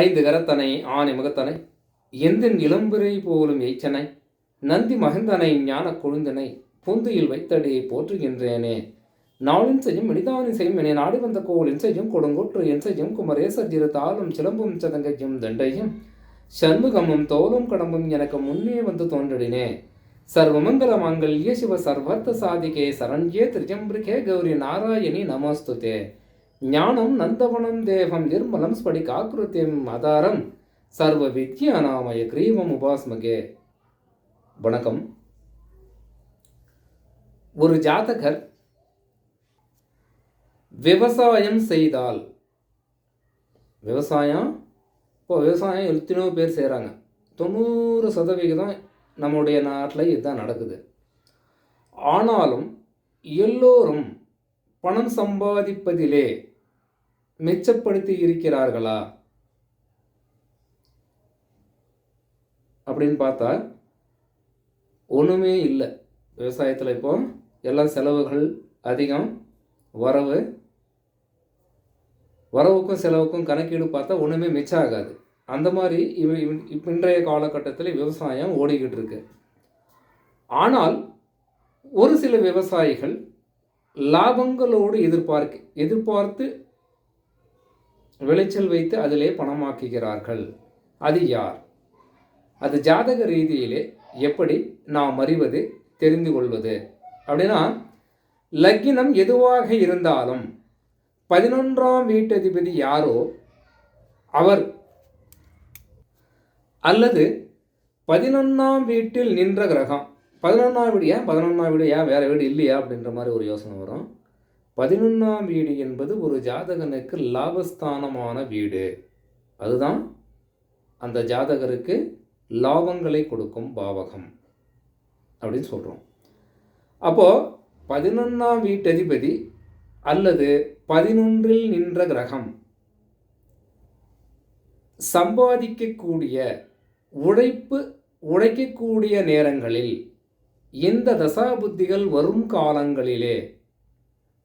ஐந்து கரத்தனை ஆனை முகத்தனை எந்தின் இளம்பிரை போலும் எய்ச்சனை நந்தி மகிந்தனை ஞான கொழுந்தனை பொந்தியில் வைத்தடி போற்றுகின்றேனே. நாளின் செய்யும் மனிதானி செய்யும் என நாடி வந்த கோளின் செய்யும் கொடுங்கோற்று என் செய்யும் குமரேசர் இரு தாளும் சிலம்பும் சதங்கையும் தண்டையும் சண்முகமும் தோலும் கடம்பும் எனக்கு முன்னே வந்து தோன்றினே சர்வமங்கல மாங்கல்ய சிவ சர்வர்த்த சாதிகே சரண்யே திரிஜம்பிரிகே கௌரி நாராயணி நமஸ்துதே. ஞானம் நந்தவனம் தேவம் நிர்மலம் ஸ்படிகாக்கிருத்தியம் ஆதாரம் சர்வ வித்யாநாமய கிரீவம் உபாஸ்மகே. வணக்கம். ஒரு ஜாதகர் விவசாயம் செய்தால் விவசாயம் இப்போ விவசாயம் எத்தனையோ பேர் செய்கிறாங்க தொண்ணூறு சதவிகிதம் நம்முடைய நாட்டில் இதுதான் நடக்குது. ஆனாலும் எல்லோரும் பணம் சம்பாதிப்பதிலே மிச்சப்படுத்தி இருக்கிறார்களா? அப்படின்னு பார்த்தா ஒன்றுமே இல்லை. விவசாயத்தில் இப்போ எல்லா செலவுகள் அதிகம். வரவு வரவுக்கும் செலவுக்கும் கணக்கீடு பார்த்தா ஒன்றுமே மிச்சம் ஆகாது. அந்த மாதிரி இவ இவ- இப்ப இன்றைய காலகட்டத்தில் விவசாயம் ஓடிக்கிட்டு இருக்கு. ஆனால் ஒரு சில விவசாயிகள் லாபங்களோடு எதிர்பார்க்க எதிர்பார்த்து விளைச்சல் வைத்து அதிலே பணமாக்குகிறார்கள். அது யார்? அது ஜாதக ரீதியிலே எப்படி நாம் அறிவது தெரிந்து கொள்வது? அப்படின்னா லக்கினம் எதுவாக இருந்தாலும் பதினொன்றாம் வீட்டதிபதி யாரோ அவர் அல்லது பதினொன்றாம் வீட்டில் நின்ற கிரகம். பதினொன்றாம் வீடு ஏன்? பதினொன்றாம் வீடு ஏன்? வேறு வீடு இல்லையா? அப்படின்ற மாதிரி ஒரு யோசனை வரும். பதினொன்றாம் வீடு என்பது ஒரு ஜாதகனுக்கு லாபஸ்தானமான வீடு. அதுதான் அந்த ஜாதகருக்கு லாபங்களை கொடுக்கும் பாவகம் அப்படின்னு சொல்கிறோம் அப்போது பதினொன்றாம் வீட்டதிபதி அல்லது பதினொன்றில் நின்ற கிரகம் சம்பாதிக்கக்கூடிய உழைப்பு உழைக்கக்கூடிய நேரங்களில் இந்த தசாபுத்திகள் வரும் காலங்களிலே?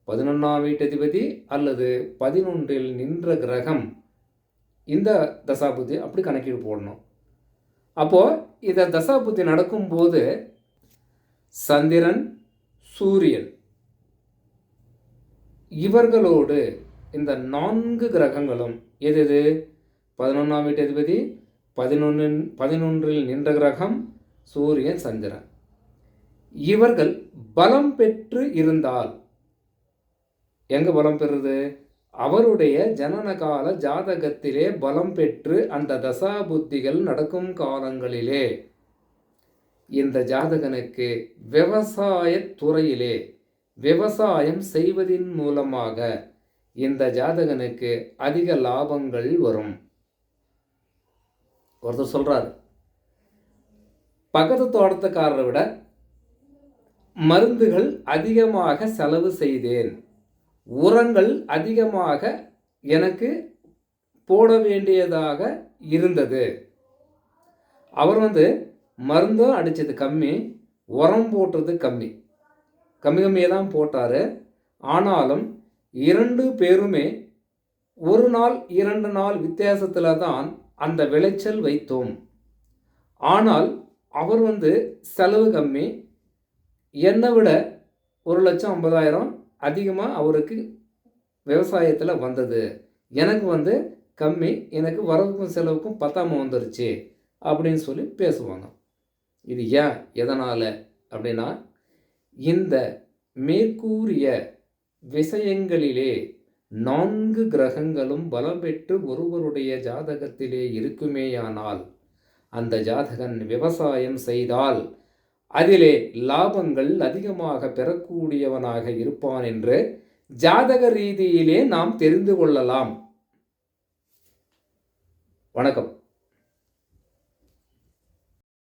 பதினொன்றாம் வீட்டதிபதி அல்லது பதினொன்றில் நின்ற கிரகம் இந்த தசாபுத்தி அப்படி கணக்கீடு போடணும். அப்போது இந்த தசாபுத்தி நடக்கும்போது சந்திரன் சூரியன் இவர்களோடு இந்த நான்கு கிரகங்களும் எது எது? பதினொன்றாம் வீட்டு அதிபதி பதினொன்றில் நின்ற கிரகம் சூரியன் சந்திரன். இவர்கள் பலம் பெற்று இருந்தால். எங்க பலம் பெறுது? அவருடைய ஜனனகால ஜாதகத்திலே பலம் பெற்று அந்த தசா புத்திகள் நடக்கும் காலங்களிலே. இந்த ஜாதகனுக்கு விவசாய துறையிலே விவசாயம் செய்வதின் மூலமாக இந்த ஜாதகனுக்கு அதிக லாபங்கள் வரும். ஒருத்தர் சொல்கிறார் பக்கத்து தோட்டத்துக்காரரை விட மருந்துகள் அதிகமாக செலவு செய்தேன். உரங்கள் அதிகமாக எனக்கு போட வேண்டியதாக இருந்தது. அவர் வந்து மருந்தும் அடித்தது கம்மி உரம் போட்டது கம்மி. கம்மி கம்மியாக தான் போட்டார். ஆனாலும் இரண்டு பேருமே ஒரு நாள் இரண்டு நாள் வித்தியாசத்தில் தான் அந்த விளைச்சல் வைத்தோம். ஆனால் அவர் வந்து செலவு கம்மி என்னை விட ஒரு லட்சம் ஐம்பதாயிரம் அதிகமாக அவருக்கு விவசாயத்தில் வந்தது. எனக்கு வந்து கம்மி எனக்கு வரவுக்கும் செலவுக்கும் பத்தாமல் வந்துருச்சு அப்படின்னு சொல்லி பேசுவாங்க. இது ஏன்? எதனால்? அப்படின்னா இந்த மேற்கூறிய விஷயங்களிலே நான்கு கிரகங்களும் பலம் பெற்று ஒருவருடைய ஜாதகத்திலே இருக்குமேயானால் அந்த ஜாதகன் விவசாயம் செய்தால் அதிலே லாபங்கள் அதிகமாக பெறக்கூடியவனாக இருப்பான் என்று ஜாதக ரீதியிலே நாம் தெரிந்து கொள்ளலாம். வணக்கம்.